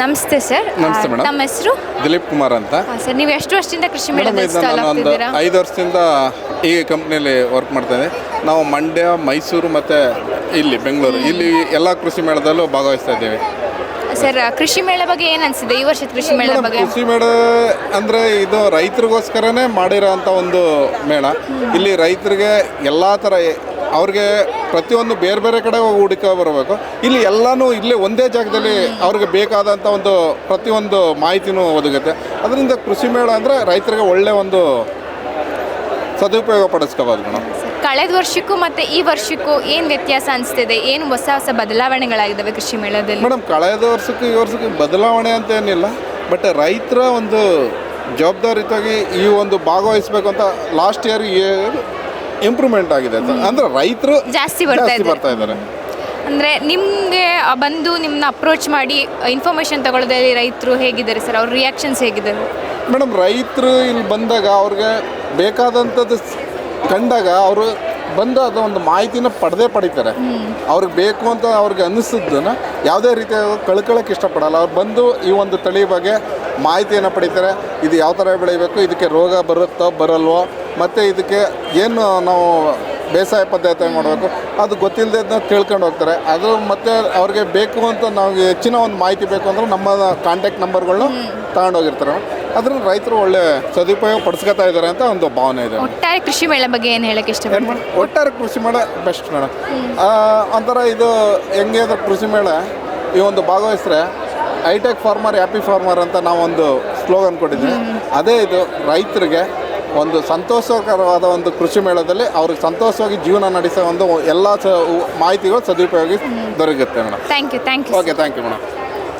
ನಮಸ್ತೆ ಸರ್. ನಮಸ್ತೆ ಮೇಡಮ್. ನಮ್ಮ ಹೆಸರು? ದಿಲೀಪ್ ಕುಮಾರ್ ಅಂತ. ಸರ್ ನೀವು ಎಷ್ಟು ವರ್ಷದಿಂದ ಕೃಷಿ ಮೇಡಮ್ ಮೇಳದಲ್ಲಿ ಇದು ಸ್ಟಾಲ್ ನಾನು ಒಂದು ಆಗ್ತಿದ್ದೀರಾ? ಐದು ವರ್ಷದಿಂದ ಈ ಕಂಪ್ನಿಯಲ್ಲಿ ವರ್ಕ್ ಮಾಡ್ತಾ ನಾವು ಮಂಡ್ಯ ಮೈಸೂರು ಮತ್ತು ಇಲ್ಲಿ ಬೆಂಗಳೂರು. ಇಲ್ಲಿ ಎಲ್ಲ ಕೃಷಿ ಮೇಳದಲ್ಲೂ ಭಾಗವಹಿಸ್ತಾ ಇದ್ದೀವಿ. ಸರ್ ಕೃಷಿ ಮೇಳ ಬಗ್ಗೆ ಏನು ಅನಿಸಿದೆ ಈ ವರ್ಷದ ಕೃಷಿ ಮೇಳ ಮೇಡಮ್, ಬಗ್ಗೆ? ಕೃಷಿ ಮೇಳ ಅಂದರೆ ಇದು ರೈತರಿಗೋಸ್ಕರನೇ ಮಾಡಿರೋ ಅಂಥ ಒಂದು ಮೇಳ. ಇಲ್ಲಿ ರೈತರಿಗೆ ಎಲ್ಲ ಥರ ಅವ್ರಿಗೆ ಪ್ರತಿಯೊಂದು ಬೇರೆ ಬೇರೆ ಕಡೆ ಹೋಗಿ ಹುಡುಕ ಬರಬೇಕು. ಇಲ್ಲಿ ಎಲ್ಲನೂ ಇಲ್ಲೇ ಒಂದೇ ಜಾಗದಲ್ಲಿ ಅವ್ರಿಗೆ ಬೇಕಾದಂಥ ಒಂದು ಪ್ರತಿಯೊಂದು ಮಾಹಿತಿನೂ ಒದಗುತ್ತೆ. ಅದರಿಂದ ಕೃಷಿ ಮೇಳ ಅಂದರೆ ರೈತರಿಗೆ ಒಳ್ಳೆ ಒಂದು ಸದುಪಯೋಗ ಪಡಿಸ್ಕೋಬೋದು ಮೇಡಮ್. ಕಳೆದ ವರ್ಷಕ್ಕೂ ಮತ್ತೆ ಈ ವರ್ಷಕ್ಕೂ ಏನು ವ್ಯತ್ಯಾಸ ಅನಿಸ್ತಿದೆ? ಏನು ಹೊಸ ಹೊಸ ಬದಲಾವಣೆಗಳಾಗಿದ್ದಾವೆ ಕೃಷಿ ಮೇಳದಲ್ಲಿ? ಮೇಡಮ್ ಕಳೆದ ವರ್ಷಕ್ಕೂ ಈ ವರ್ಷಕ್ಕೂ ಬದಲಾವಣೆ ಅಂತ ಏನಿಲ್ಲ. ಬಟ್ ರೈತರ ಒಂದು ಜವಾಬ್ದಾರಿತಾಗಿ ಈ ಒಂದು ಭಾಗವಹಿಸ್ಬೇಕು ಅಂತ ಲಾಸ್ಟ್ ಇಯರ್ ಇಂಪ್ರೂವ್ಮೆಂಟ್ ಆಗಿದೆ. ಅಂದ್ರೆ ರೈತರು ಜಾಸ್ತಿ ಬರ್ತಾ ಜಾಸ್ತಿ ಇದ್ದಾರೆ. ಅಂದ್ರೆ ಇದ್ದಾರೆ. ಅಂದರೆ ನಿಮಗೆ ಬಂದು ನಿಮ್ಮನ್ನ ಅಪ್ರೋಚ್ ಮಾಡಿ ಇನ್ಫಾರ್ಮೇಷನ್ ತಗೊಳ್ಳೋದ್ರಲ್ಲಿ ರೈತರು ಹೇಗಿದ್ದಾರೆ ಸರ್? ಅವ್ರ ರಿಯಾಕ್ಷನ್ಸ್ ಹೇಗಿದ್ದಾರೆ? ಮೇಡಮ್ ರೈತರು ಇಲ್ಲಿ ಬಂದಾಗ ಅವ್ರಿಗೆ ಬೇಕಾದಂಥದ್ದು ಕಂಡಾಗ ಅವರು ಬಂದು ಅದು ಒಂದು ಮಾಹಿತಿನ ಪಡೆದೇ ಪಡಿತಾರೆ. ಅವ್ರಿಗೆ ಬೇಕು ಅಂತ ಅವ್ರಿಗೆ ಅನ್ನಿಸಿದ್ದನ್ನ ಯಾವುದೇ ರೀತಿಯ ಕಳ್ಕೊಳ್ಳೋಕೆ ಇಷ್ಟಪಡಲ್ಲ. ಅವ್ರು ಬಂದು ಈ ಒಂದು ತಳಿ ಬಗ್ಗೆ ಮಾಹಿತಿಯನ್ನು ಪಡಿತಾರೆ. ಇದು ಯಾವ ಥರ ಬೆಳಿಬೇಕು ಇದಕ್ಕೆ ರೋಗ ಬರುತ್ತೋ ಬರಲ್ವೋ ಮತ್ತು ಇದಕ್ಕೆ ಏನು ನಾವು ಬೇಸಾಯ ಪದ್ಧತಿ ಮಾಡಬೇಕು ಅದು ಗೊತ್ತಿಲ್ಲದೆ ತಿಳ್ಕೊಂಡು ಹೋಗ್ತಾರೆ. ಅದು ಮತ್ತೆ ಅವ್ರಿಗೆ ಬೇಕು ಅಂತ ನಮಗೆ ಹೆಚ್ಚಿನ ಒಂದು ಮಾಹಿತಿ ಬೇಕು ಅಂದ್ರೆ ನಮ್ಮ ಕಾಂಟ್ಯಾಕ್ಟ್ ನಂಬರ್ಗಳನ್ನ ತಗೊಂಡೋಗಿರ್ತಾರೆ ಅದ್ರ ರೈತರು ಒಳ್ಳೆ ಸದುಪಯೋಗ ಪಡಿಸ್ಕೊತಾ ಇದ್ದಾರೆ ಅಂತ ಒಂದು ಭಾವನೆ ಇದೆ. ಒಟ್ಟಾರೆ ಕೃಷಿ ಮೇಳ ಬಗ್ಗೆ ಏನು ಹೇಳಕ್ಕೆ ಇಷ್ಟ ಒಟ್ಟಾರೆ ಕೃಷಿ ಮೇಳ ಬೆಸ್ಟ್ ಮೇಡಮ್ ಒಂಥರ ಇದು ಹೆಂಗೆ ಅಂದ್ರೆ ಕೃಷಿ ಮೇಳ ಈ ಒಂದು ಭಾಗವಹಿಸ್ರೆ hi tech farmer happy farmer ಅಂತ ನಾವೊಂದು ಸ್ಲೋಗನ್ ಕೊಟ್ಟಿದ್ವಿ. ಅದೇ ಇದು ರೈತರಿಗೆ ಒಂದು ಸಂತೋಷಕರವಾದ ಒಂದು ಕೃಷಿ ಮೇಳದಲ್ಲಿ ಅವ್ರಿಗೆ ಸಂತೋಷವಾಗಿ ಜೀವನ ನಡೆಸೋ ಒಂದು ಎಲ್ಲ ಸ ಮಾಹಿತಿಗಳು ಸದುಪಯೋಗ ದೊರಕುತ್ತೆ madam. Thank you thank you okay thank you madam